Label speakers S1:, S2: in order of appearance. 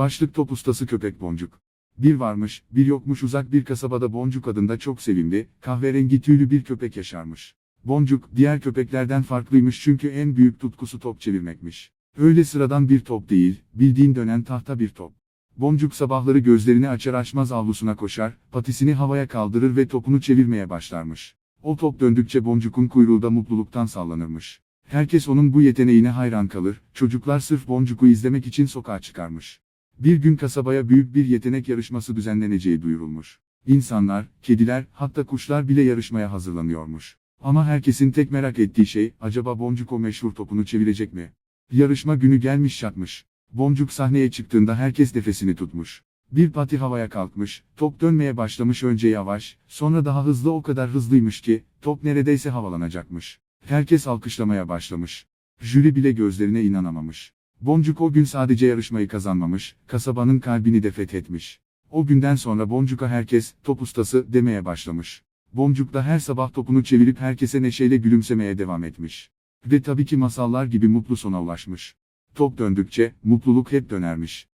S1: Başlık top ustası köpek boncuk. Bir varmış, bir yokmuş uzak bir kasabada Boncuk adında çok sevimli, kahverengi tüylü bir köpek yaşarmış. Boncuk, diğer köpeklerden farklıymış çünkü en büyük tutkusu top çevirmekmiş. Öyle sıradan bir top değil, bildiğin dönen tahta bir top. Boncuk sabahları gözlerini açar açmaz avlusuna koşar, patisini havaya kaldırır ve topunu çevirmeye başlarmış. O top döndükçe Boncuk'un kuyruğu da mutluluktan sallanırmış. Herkes onun bu yeteneğine hayran kalır, çocuklar sırf Boncuk'u izlemek için sokağa çıkarmış. Bir gün kasabaya büyük bir yetenek yarışması düzenleneceği duyurulmuş. İnsanlar, kediler, hatta kuşlar bile yarışmaya hazırlanıyormuş. Ama herkesin tek merak ettiği şey, acaba Boncuk o meşhur topunu çevirecek mi? Yarışma günü gelmiş çatmış. Boncuk sahneye çıktığında herkes nefesini tutmuş. Bir pati havaya kalkmış, top dönmeye başlamış önce yavaş, sonra daha hızlı o kadar hızlıymış ki, top neredeyse havalanacakmış. Herkes alkışlamaya başlamış. Jüri bile gözlerine inanamamış. Boncuk o gün sadece yarışmayı kazanmamış, kasabanın kalbini de fethetmiş. O günden sonra Boncuk'a herkes, top ustası, demeye başlamış. Boncuk da her sabah topunu çevirip herkese neşeyle gülümsemeye devam etmiş. Ve tabii ki masallar gibi mutlu sona ulaşmış. Top döndükçe, mutluluk hep dönermiş.